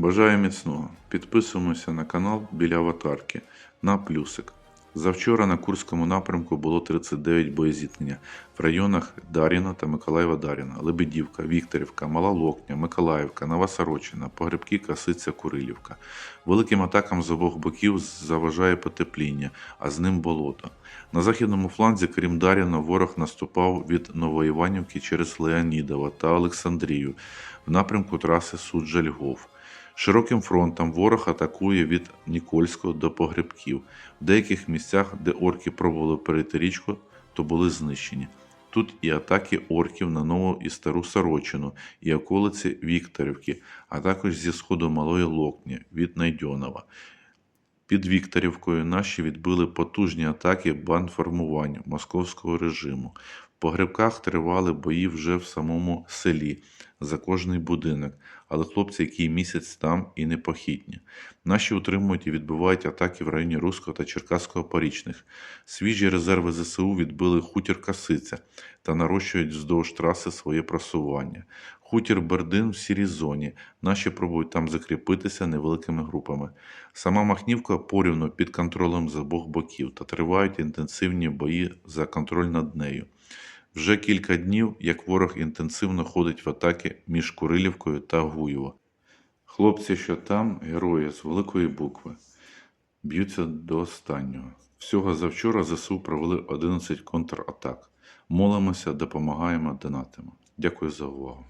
Бажаю міцного. Підписуємося на канал біля аватарки на плюсик. Завчора на Курському напрямку було 39 боєзіткнення в районах Дар'їна та Миколаєва Дар'їна, Лебедівка, Вікторівка, Мала Локня, Миколаївка, Нова Сорочина, Погребки, Касиця, Курилівка. Великим атакам з обох боків заважає потепління, а з ним болото. На західному фланзі, крім Дар'яна, ворог наступав від Новоіванівки через Леонідова та Олександрію в напрямку траси Суджа-Львов. Широким фронтом ворог атакує від Нікольського до Погребків. В деяких місцях, де орки пробували перейти річку, то були знищені. Тут і атаки орків на нову і стару Сорочину, і околиці Вікторівки, а також зі сходу Малої Локні від Найдьонова. Під Вікторівкою наші відбили потужні атаки бандформувань московського режиму. В погребках тривали бої вже в самому селі за кожний будинок, але хлопці, які місяць там і непохитні. Наші утримують і відбивають атаки в районі Руського та Черкаського порічних. Свіжі резерви ЗСУ відбили хутір Касиця та нарощують вздовж траси своє просування. Хутір Бердин в сірій зоні. Наші пробують там закріпитися невеликими групами. Сама Махнівка порівну під контролем з обох боків та тривають інтенсивні бої за контроль над нею. Вже кілька днів, як ворог інтенсивно ходить в атаки між Курилівкою та Гуєво. Хлопці, що там, герої з великої букви, б'ються до останнього. Всього завчора ЗСУ провели 11 контратак. Молимося, допомагаємо, донатимо. Дякую за увагу.